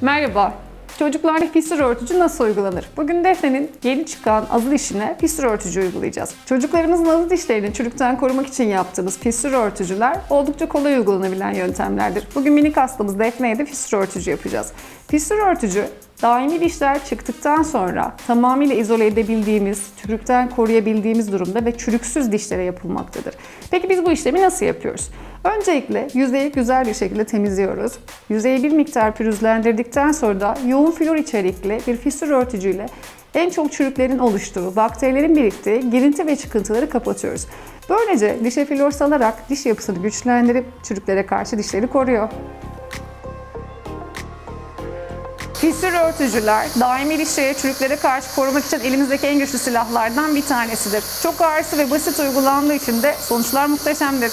Merhaba. Çocuklarda fistül örtücü nasıl uygulanır? Bugün Defne'nin yeni çıkan azı dişine fistül örtücü uygulayacağız. Çocuklarımızın azı dişlerini çürükten korumak için yaptığımız fistül örtücüler oldukça kolay uygulanabilen yöntemlerdir. Bugün minik hastamız Defne'ye de fistül örtücü yapacağız. Fistül örtücü daimi dişler çıktıktan sonra tamamıyla izole edebildiğimiz, çürükten koruyabildiğimiz durumda ve çürüksüz dişlere yapılmaktadır. Peki biz bu işlemi nasıl yapıyoruz? Öncelikle yüzeyi güzel bir şekilde temizliyoruz. Yüzeyi bir miktar pürüzlendirdikten sonra da yoğun flor içerikli bir fistül örtücüyle en çok çürüklerin oluştuğu, bakterilerin biriktiği girinti ve çıkıntıları kapatıyoruz. Böylece dişe flor salarak diş yapısını güçlendirip çürüklere karşı dişleri koruyor. Fistül örtücüler daimi dişlere, çürüklere karşı korumak için elimizdeki en güçlü silahlardan bir tanesidir. Çok ağırsı ve basit uygulandığı için de sonuçlar muhteşemdir.